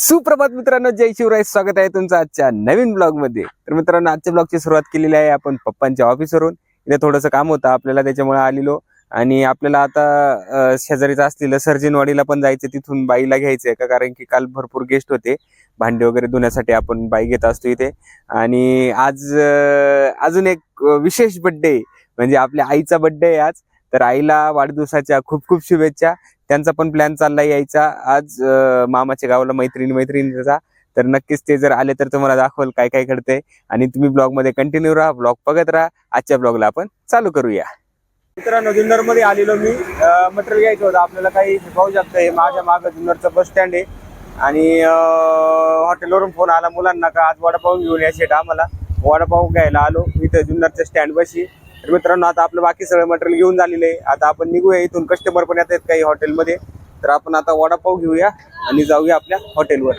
सुप्रभात मित्रांनो जय शिवराय. स्वागत आहे तुमचं आजच्या नवीन ब्लॉगमध्ये तर मित्रांनो आजच्या ब्लॉगची सुरुवात केलेली आहे आपण पप्पांच्या ऑफिसवरून इथे थोडंसं काम होतं आपल्याला त्याच्यामुळे आलेलो. आणि आपल्याला आता शेजारीचं असलेलं सर्जनवाडीला पण जायचं तिथून बाईला घ्यायचंय का? कारण की काल भरपूर गेस्ट होते. भांडे वगैरे धुण्यासाठी आपण बाई घेत असतो इथे. आणि आज अजून एक विशेष बड्डे म्हणजे आपल्या आईचा बड्डे आहे आज. तर आईला वाढदिवसाच्या खूप खूप शुभेच्छा. त्यांचा पण प्लॅन चालला यायचा. आज मामाच्या गावाला मैत्रिणी मैत्रिणीचा. तर नक्कीच ते जर आले तर तुम्हाला दाखवल काय काय घडते आणि तुम्ही ब्लॉगमध्ये कंटिन्यू राहा ब्लॉग बघत राहा. आजच्या ब्लॉगला आपण चालू करूया. मित्रांनो जुन्नरमध्ये आलेलो मी. मटेरियल घ्यायचं होतं. आपल्याला काही पाहू शकतं हे माझ्या मागं जुन्नरचं बस स्टँड आहे. आणि हॉटेलवरून फोन आला मुलांना का आज वडापाव घेऊन या शेट आम्हाला. वडापाव घ्यायला आलो. इथं जुन्नरच्या स्टँड बशी तर मित्रांनो आता आपलं बाकी सगळं मटेरियल घेऊन झालेलं आहे. आता आपण निघूया इथून. कस्टमर पण येत आहेत काही हॉटेलमध्ये तर आपण आता वडापाव घेऊया आणि जाऊया आपल्या हॉटेलवर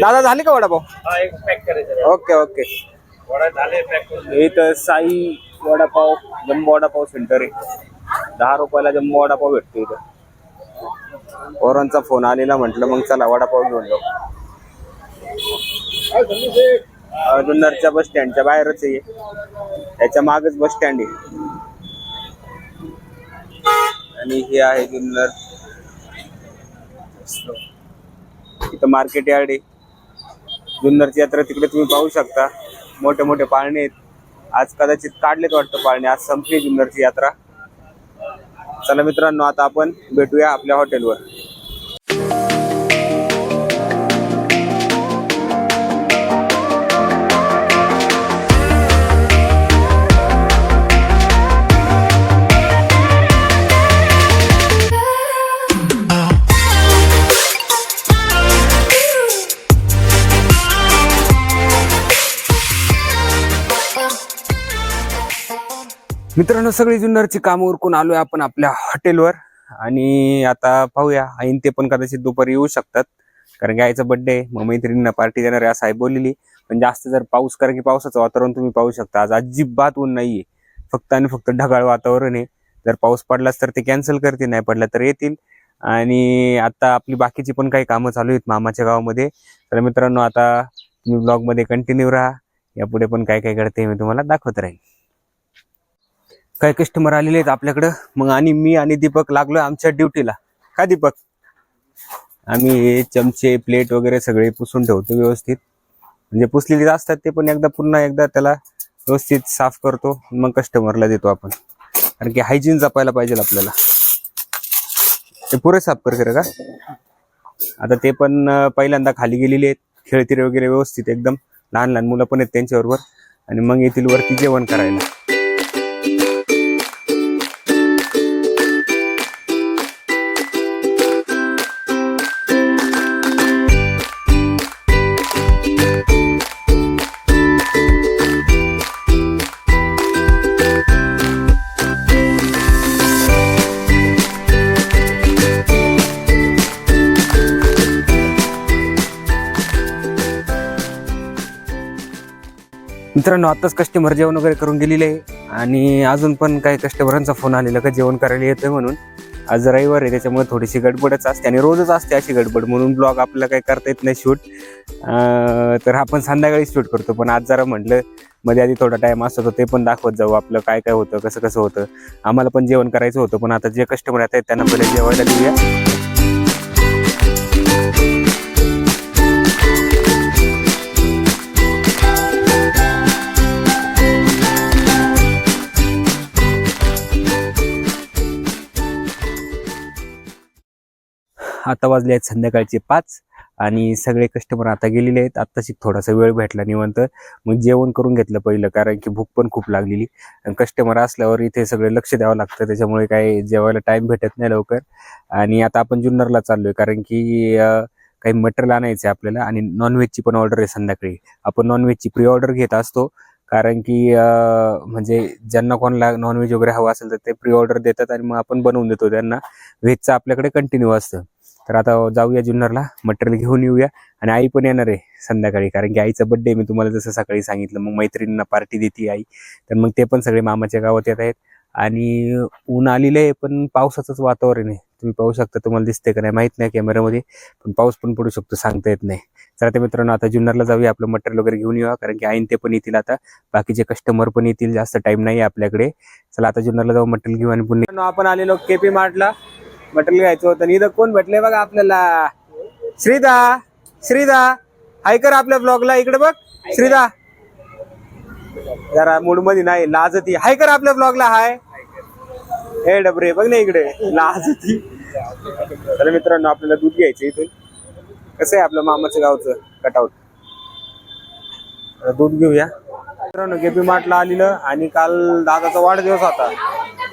दादा झाले का वडापाव? हा एक पॅक करायचं ओके ओके इथं साई वडापाव जम्बो वडापाव सेंटर आहे. दहा रुपयाला जम्बो वडापाव भेटतो इथं. पोरांचा फोन आलेला म्हटलं मग चला वडापाव घेऊन जाऊ. जुन्नरच्या बस स्टँडच्या बाहेरच आहे. त्याच्या मागच बस स्टँड आहे. आणि हे आहे जुन्नर. इथं मार्केट यार्ड आहे. जुन्नरची यात्रा तिकडे तुम्ही पाहू शकता. मोठे मोठे पाळणे आहेत. आज कदाचित काढलेत वाटतं पाळणे. आज संपली जुन्नरची यात्रा. चला मित्रांनो आता आपण भेटूया आपल्या हॉटेलवर मित्रांनो सगळी जुन्नरची कामं उरकून आलोय आपण आपल्या हॉटेलवर. आणि आता पाहूया आईन ते पण कदाचित दुपारी येऊ शकतात. कारण की आईचा बर्थडे मग मैत्रिणींना पार्टी देणार आहे असं आई बोललेली. पण जास्त जर पाऊस कारण की पावसाचं वातावरण तुम्ही पाहू शकता. आज अजिबात ऊन नाहीये. फक्त आणि फक्त ढगाळ वातावरण आहे. जर पाऊस पडलाच तर ते कॅन्सल करतील नाही पडला तर येतील. आणि आता आपली बाकीची पण काही कामं चालू आहेत मामाच्या गावामध्ये. तर मित्रांनो आता तुम्ही ब्लॉगमध्ये कंटिन्यू राहा. यापुढे पण काय काय घडते मी तुम्हाला दाखवत राहील काही कस्टमर आलेले आहेत आपल्याकडं. मग आणि मी आणि दीपक लागलो आमच्या ड्युटीला का दीपक? आम्ही हे चमचे प्लेट वगैरे सगळे पुसून ठेवतो व्यवस्थित. म्हणजे पुसलेले असतात ते पण एकदा पुन्हा एकदा त्याला व्यवस्थित साफ करतो मग कस्टमरला देतो आपण. कारण की हायजीन जपायला पाहिजे आपल्याला. ते पुरे साफ करते का? आता ते पण पहिल्यांदा खाली गेलेले आहेत. खेळतीरे वगैरे व्यवस्थित एकदम. लहान लहान मुलं पण आहेत त्यांच्याबरोबर. आणि मग येथील वरती जेवण करायला. मित्रांनो आत्ताच कस्टमर जेवण वगैरे करून गेलेले आहे. आणि अजून पण काही कस्टमरांचा फोन आलेला का जेवण करायला येतोय म्हणून. आज रविवार आहे त्याच्यामुळे थोडीशी गडबडच असते आणि रोजच असते अशी गडबड. म्हणून ब्लॉग आपल्याला काही करता येत नाही शूट तर आपण संध्याकाळी शूट करतो. पण आज जरा म्हटलं मध्ये आधी थोडा टाइम असतो तर ते पण दाखवत जाऊ आपलं काय काय होतं कसं कसं होतं. आम्हाला पण जेवण करायचं होतं पण आता जे कस्टमर येत आहेत त्यांना पहिले जेवायला देऊया. आता वाजले आहेत संध्याकाळचे पाच आणि सगळे कस्टमर आता गेलेले आहेत. आत्ताशी थोडासा वेळ भेटला निवंत. मग जेवण करून घेतलं पहिलं कारण की भूक पण खूप लागलेली. कस्टमर असल्यावर इथे सगळे लक्ष द्यावं लागतं. त्याच्यामुळे काही जेवायला टाइम भेटत नाही लवकर. आणि आता आपण जुन्नरला चाललोय कारण की काही मटेरियल आणायचं आहे आपल्याला आणि नॉनव्हेजची पण ऑर्डर आहे संध्याकाळी. आपण नॉनव्हेजची प्री ऑर्डर घेत असतो. कारण की म्हणजे ज्यांना कोणाला नॉनव्हेज वगैरे हवं असेल तर ते प्री ऑर्डर देतात आणि मग आपण बनवून देतो त्यांना. व्हेजचं आपल्याकडे कंटिन्यू असतं. तर आता जाऊया जुन्नरला मटेरियल घेऊन येऊया. आणि आई पण येणार आहे संध्याकाळी कारण की आईचा बड्डे मी तुम्हाला जसं सकाळी सांगितलं मग मैत्रिणींना पार्टी देते आई. तर मग ते पण सगळे मामाच्या गावात येत आहेत. आणि ऊन आलेलं आहे पण पावसाचंच वातावरण आहे. तुम्ही पाहू शकता तुम्हाला दिसते का नाही माहीत नाही कॅमेऱ्यामध्ये पण पाऊस पण पडू शकतो सांगता येत नाही. तर आता मित्रांनो आता जुन्नरला जाऊया आपलं मटेरियल वगैरे घेऊन येऊया कारण की आईन ते पण येतील आता. बाकीचे कस्टमर पण येतील जास्त टाइम नाही आपल्याकडे. चला आता जुन्नरला जाऊ मटेरियल घेऊ आणि पुन्हा आपण आलेलो केपी मार्टला मटेरियल घ्यायचं होतं. इथं कोण भेटले बघा आपल्याला. श्रीदा श्रीदा हाय कर आपल्या ब्लॉगला इकडे बघ श्रीदा. जरा मूडमध्ये नाही लाजती. हाय कर आपल्या ब्लॉगला हाय. हे डबरे बघ ना इकडे. लाजती. तर मित्रांनो आपल्याला दूध घ्यायचं इथून. कसं आहे आपलं मामाचं गावचं कटआउट दूध घेऊया. मित्रांनो केपी मार्टला आलेलं आणि काल दादाचा वाढदिवस होता.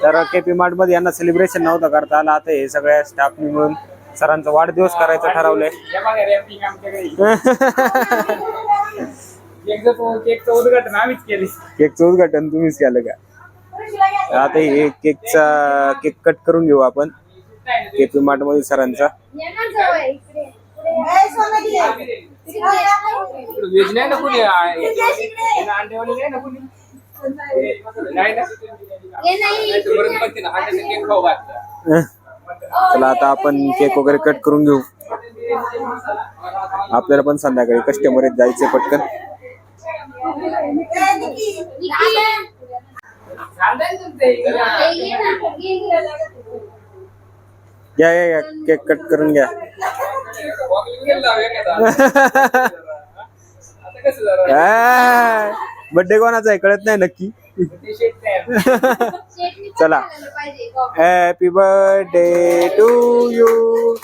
तर केपी मार्टमध्ये यांना सेलिब्रेशन नव्हतं करता आलं. आता हे सगळ्या स्टाफनी मिळून सरांचा वाढदिवस करायचं ठरवलंय. केकचं उद्घाटन आम्हीच केले केकचं उद्घाटन तुम्हीच केलं का? आता हे केकचा केक कट करून घेऊ आपण. केपी मार्टमध्ये सरांचा. व्हेज नाही ना कुणी? नाही ना कुणी? चला आता आपण केक वगैरे कट करून घेऊ. आपल्याला पण संध्याकाळी कस्टमर आहेत जायचे पटकन. या या या केक कट करून घ्या. आता कसं बड्डे बर्थडे कोणाचा आहे? कळत नाही नक्की. चला. Happy birthday to you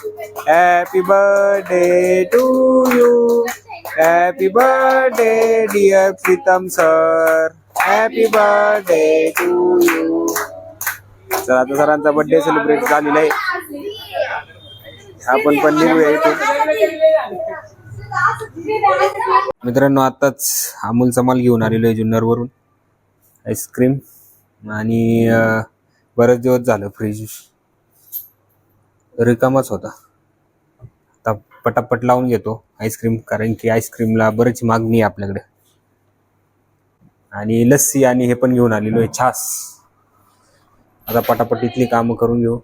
happy birthday to you happy birthday dear Pritam sir happy birthday to you चला आता सरांचा बर्थडे सेलिब्रेट झालेला आहे. आपण पण निघूया इथे. मित्रांनो आताच अमूलचा माल घेऊन आलेलो आहे जुन्नरवरून. आईस्क्रीम आणि बरेच दिवस झालं फ्रीज रिकामाच होता. आता पटापट लावून घेतो आईस्क्रीम कारण की आईस्क्रीमला बरीच मागणी आहे आपल्याकडे. आणि लस्सी आणि हे पण घेऊन आलेलो आहे छास. आता पटापट इथली कामं करून घेऊ.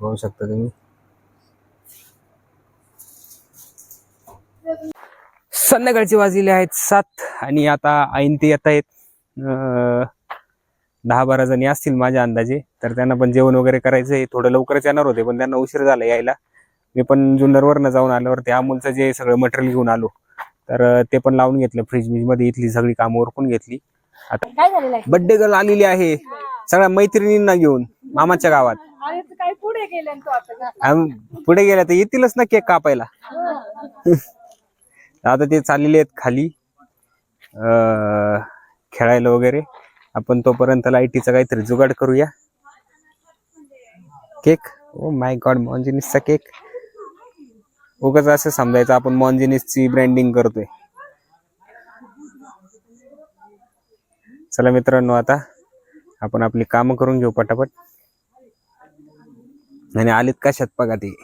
बघू शकता तुम्ही. संध्याकाळचे वाजलेले आहेत सात आणि आता ऐन ते येत आहेत. दहा बारा जणी असतील माझ्या अंदाजे. तर त्यांना पण जेवण वगैरे करायचं आहे थोडं लवकरच येणार होते पण त्यांना उशीर झाला यायला. मी पण जुन्नरवरनं जाऊन आल्यावर ते अमूलचं जे सगळं मटेरियल घेऊन आलो तर ते पण लावून घेतलं फ्रीजमध्ये. इथली सगळी कामं उरकून घेतली. आता बड्डे गर्ल आलेली आहे. सगळ्या मैत्रिणींना घेऊन मामाच्या गावात. पुढे गेल्या तर येतीलच ना केक कापायला. आता ते चाललेले आहेत खाली. खेळायला वगैरे. आपण तोपर्यंत लाईटीचा काहीतरी जुगाड करूया. Cake? Oh oh my god मॉन्जिनिसचा केक. उगाच असं समजायचं आपण मॉन्जिनिसची ब्रँडिंग करतोय. चला मित्रांनो आता आपण आपली कामं करून घेऊ पटापट. आणि आलेत का बघा ते.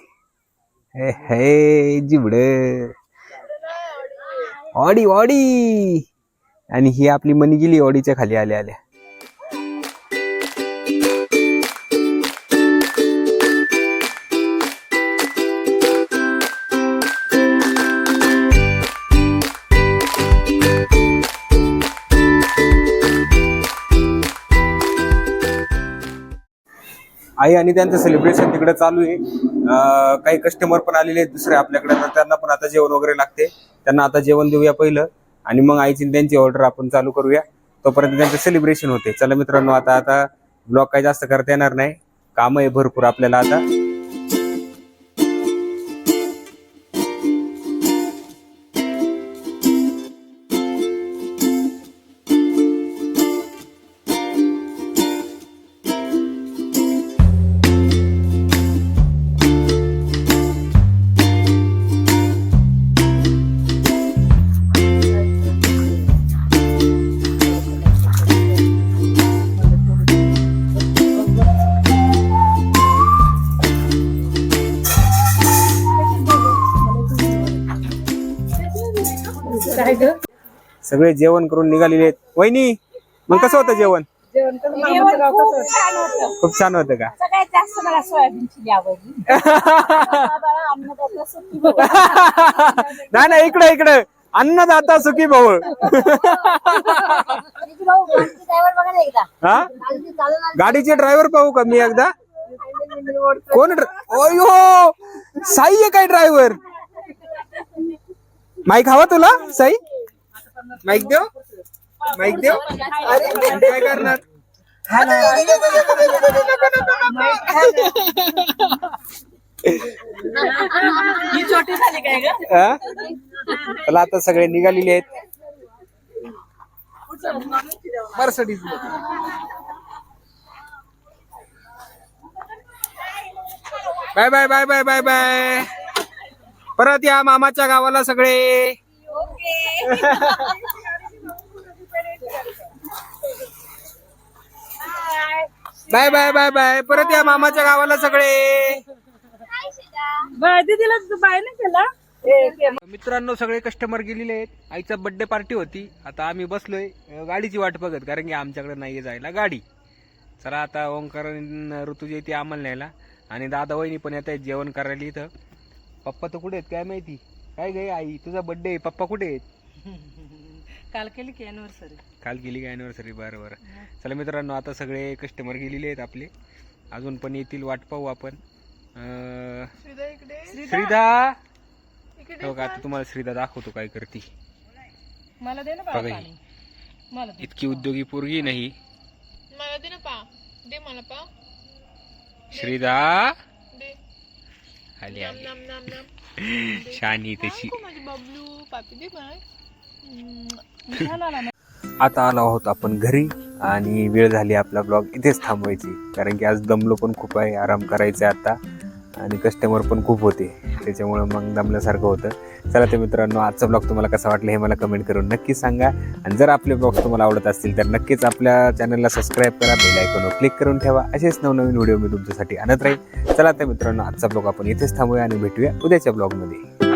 हे हे जिबड. Audi Audi. आणि ही आपली मनी गेली ऑडीच्या खाली आल्या आल्या. आहे आणि त्यांचं सेलिब्रेशन तिकडे चालू आहे. काही कस्टमर पण आलेले आहेत दुसरे आपल्याकडे तर त्यांना पण आता जेवण वगैरे लागते. त्यांना आता जेवण देऊया पहिलं आणि मग आईची त्यांची ऑर्डर आपण चालू करूया. तोपर्यंत त्यांचं सेलिब्रेशन होते. चला मित्रांनो आता आता ब्लॉग काही जास्त करता येणार नाही. काम आहे भरपूर आपल्याला आता. काय ग सगळे जेवण करून निघालेले आहेत. वहिनी मग कसं होतं जेवण? खूप छान होतं. का? सगळ्यात जास्त मला सोयाबीन चिली आवडली अन्नदाता सुखी भव. नाही नाही इकडे इकडे. अन्नदाता सुखी भाऊ. हा? गाडीचे ड्रायव्हर पाहू का मी एकदा? कोण अयो साई आहे काय ड्रायव्हर माईक हवा तुला? साई? माईक देव माईक देव अरे काय करणार? हा? चला आता सगळे निघालेले आहेत. Mercedes bye bye bye bye bye bye. परत या मामाच्या गावाला सगळे. बाय बाय बाय बाय परत या मामाच्या गावाला सगळे. बाय दीदीला तू बाय नाही केला? ए, ते मित्रांनो सगळे कस्टमर गेलेले आहेत. आईचा बर्थडे पार्टी होती. आता आम्ही बसलोय. गाडीची वाट बघत कारण की आमच्याकडे नाही जायला गाडी. चला आता ओंकार ऋतुजा येते आम्हाला न्यायला. आणि दादा वहिनी पण येत आहेत जेवण करायला इथं. पप्पा तर कुठे आहेत? काय माहिती? काय गे आई? तुझा बर्थडे पप्पा कुठे आहेत? काल केली की अॅनिव्हर्सरी काल गेली काय अॅनिव्हर्सरी बरं बरं. चला मित्रांनो आता सगळे कस्टमर गेलेले आहेत आपले. अजून पण येतील वाट पाहू आपण. अं, श्रीदा हो का आता तुम्हाला श्रीदा दाखवतो काय करते. मला दे ना बघा ही. पाणी. मला दे. इतकी उद्योगी पोरगी नाही मला दे ना पा दे मला पा श्रीदा? दे. आली. आली शानी तशी. आता आलो आहोत आपण घरी आणि वेळ झाली आपला ब्लॉग इथेच थांबवायची. कारण की आज दमलो पण खूप आहे आराम करायचा आता. आणि कस्टमर पण खूप होते. त्याच्यामुळं मग दमल्यासारखं होतं. चला ते मित्रांनो आजचा ब्लॉग तुम्हाला कसा वाटला हे मला कमेंट करून नक्की सांगा. आणि जर आपले ब्लॉग्स तुम्हाला आवडत असतील तर नक्कीच आपल्या चॅनलला सबस्क्राईब करा बेल आयकॉनवर क्लिक करून ठेवा. असेच नवनवीन व्हिडिओ मी तुमच्यासाठी आणत राहील चला तर मित्रांनो आजचा ब्लॉग आपण इथेच थांबूया आणि भेटूया उद्याच्या ब्लॉगमध्ये